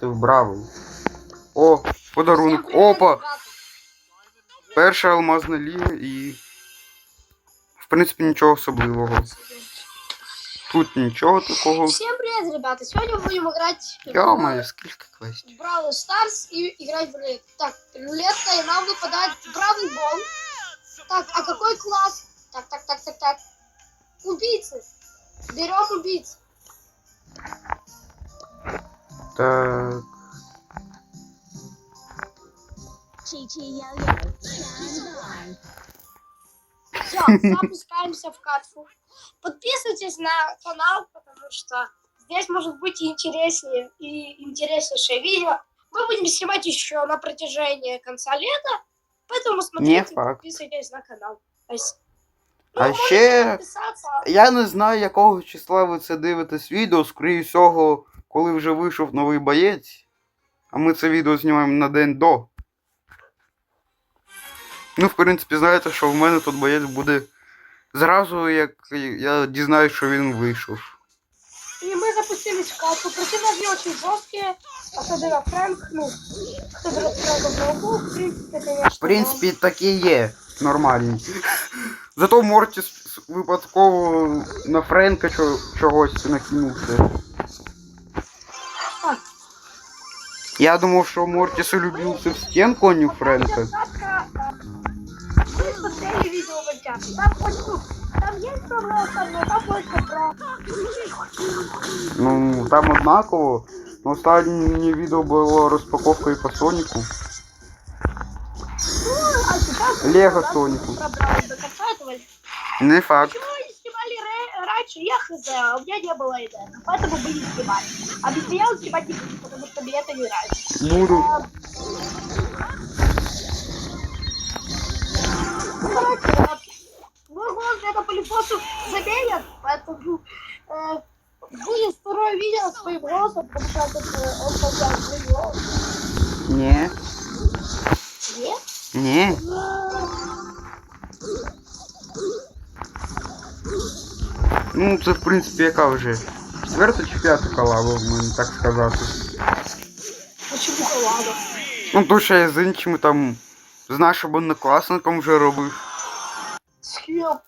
Ти вбрав. О, подарунок. Всем привет, Опа! ребята. Перша алмазна ліга і. В принципі, нічого особливого. Тут нічого такого. Всем привет, ребята! Сегодня мы будем играть Йо-моє, скільки квестів. в Бравл Старс и играть в рулет. Так, рулетка, и нам выпадает Бравл Бол. Так, а какой класс? Так, так, так, так, так. Убийцы. Берем убийц. Так. Все, запускаемся в катку. Подписывайтесь на канал, потому что здесь может быть и интереснее и интереснейшее видео. Мы будем снимать еще на протяжении конца лета, поэтому смотрите, факт. подписывайтесь на канал. То есть, А можете ще- подписаться. Я не знаю, якого числа ви це дивитесь відео, скоріше всього, коли вже вийшов новий боєць. А ми це відео знімаємо на день до. Ну, в принципі, знаєте, що в мене тут боєць буде зразу, як я дізнаюсь, що він вийшов. И мы запустились в катку. Персонажи очень жесткие, особенно Фрэнк, ну, кто берет Фрэнка в ногу, в принципе, конечно. В принципі, такі є нормальні. Зато Мортіс випадково на Френка чо- чогось накинувся. Я думав, що Мортіс улюбився в стінку, а не в Френка. Катка, а, Вы смотрели видео в чате. Там хоть, ну, там есть про Лока, но там больше про... Ну, там однаково. Но останнє відео було розпаковкою по Соніку. Ну, а сейчас... Лего да, Сонику. Про Бравл до конца этого. Не факт. раньше? Я хз, а у меня не было идеи. Поэтому мы не снимали. А без меня он снимать не будет, потому что мне это не нравится. Буду. А, Ну, короче, вот, мой голос это полипосу заменят, поэтому э, будет второе видео с моим голосом, потому что э, он создал свой голос. Ні. Нет? Ні. Ну, це в принципі яка вже. Четверта чи п'ята колаба, можна так сказати. Почему коллаба? Ну, то що я з іншими там з нашим однокласником вже робив. С кем?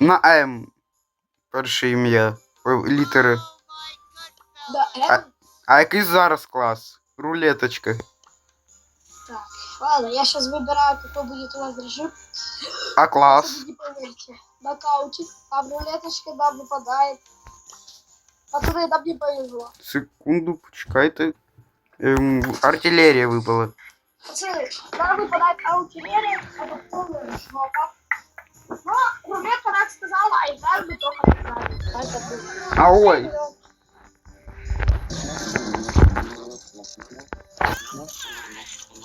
На М. Перше ім'я. О, Літери. Да, А- М? А який зараз клас? Рулеточка. Так, ладно, я сейчас выбираю, какой будет у нас режим. А клас? Вы не поверите. Нокаутик, там рулеточка нам выпадает. Пацаны, нам не повезло. Секунду, почекайте. Ем, артилерія випала. Пацаны, нам выпадает артиллерия, это полная жопа. Но рулетка так сказала, а играем мы только А ой.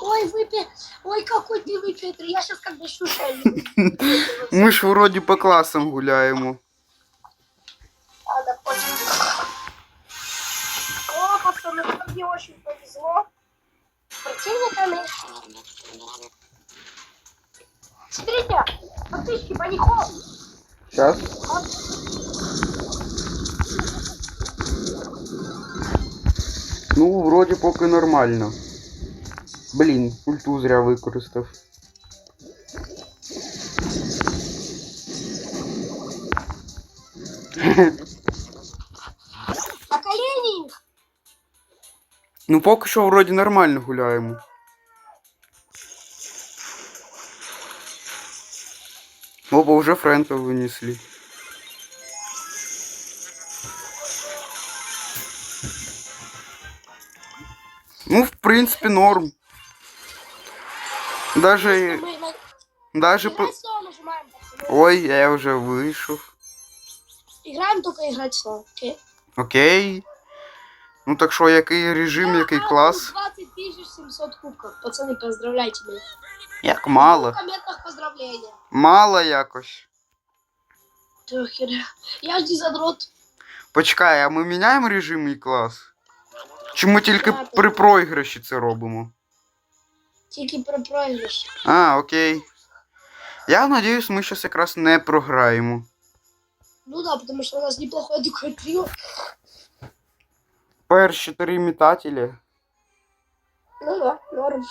Ой, выпей. Ой, какой ты выпей. Я сейчас как бы шушаю. Ми ж вроді по класам гуляємо. Ладно, понял. О, пацаны, нам не очень повезло. С противниками. Смотрите, подписчики паников. Сейчас. Ну, вроді поки нормально. Блін, ульту зря використав. На колени. Ну поки що вроді нормально гуляємо. Опа, вже Френка винесли. Ну, в принципе, норм. Даже, Мы на... даже по... Играть снова нажимаем, пацаны. Ой, я вже вийшов. Играем только играть снова, окей? Окей. Ну так що, який режим, який Я клас? 20 700 кубков. Пацаны, поздравляйте меня. Як мало. В комментах поздравления. Мало якось. Трохер. Я ж задрот. Почекай, а ми міняємо режим і клас? Чи ми тільки при проіграші це робимо? Тільки про проигрыш. А, окей. Я надіюсь, ми щось якраз не програємо. Ну да, потому что у нас неплохое такое трио. перші три метателі. Ну да, норм.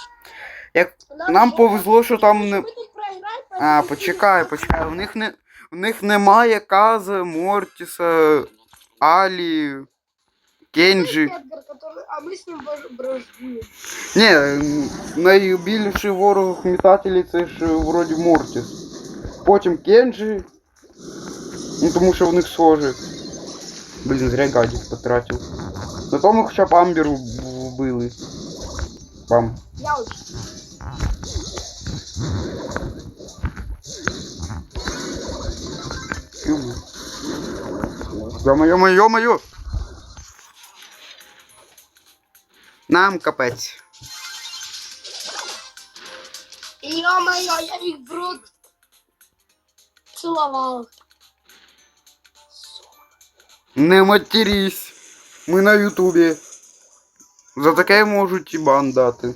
Як нам повезло, що там не. Ми тут проіграємо, А, поэтому почекай, почекай. У них не. У них немає Каза, Мортіса, Алі, Кенджі. Эдгар, который- а мы с ним бож- враждуем. Ні, найбільший ворог метателі це ж е, вроді Мортіс. Потім Кенджі. Ну тому що в них схожі. Блін, зря гадів потратив. На тому хоча б Амбер в- вбили. Бам. Я уже. Йома, йома, йома, Нам капець. Ё-моё, я их в рот целовал. Не матерись. Ми на Ютубі. За таке можуть і бан дати.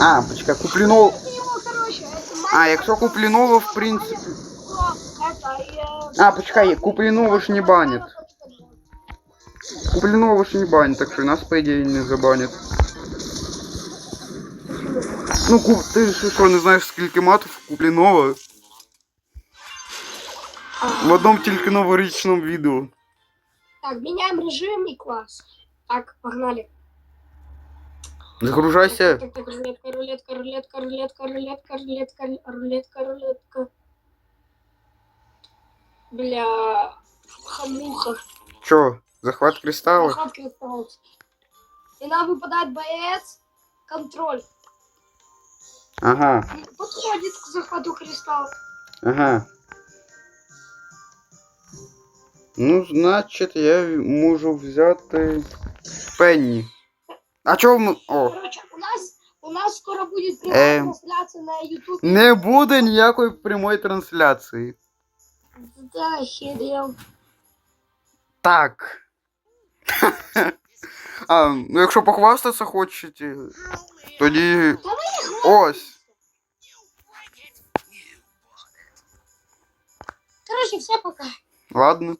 А, почекай, купліно. Это его, короче, это А, якщо купліново, в принципі. Это, э, А, почекай, Куплінова ж не банять. Куплінова ж не банять, так що і нас, по ідеї, не забанять. Ну, куп... ти ж що, не знаєш, скільки матів Куплінова? В одному тільки новорічному відео. Так, меняем режим и класс. Так, погнали. Загружайся. Так, так, так, рулетка, рулетка, рулетка, рулетка, рулетка, рулетка, рулетка, рулетка. Бля, хамуха. Чо, захват кристалла? Захват кристаллов. И нам выпадает боец. Контроль. Ага, Подходит к захвату кристалла. ага. Ну, значить, я можу взяти Пенні. А чого ми. О. Короче, у нас у нас скоро будет прямая Эм. трансляция на YouTube. Не буде ніякої прямої трансляції. Да, охерел. Так. А, ну якщо похвастатися хочете, тоді. Ось. Короче, все пока. Ладно.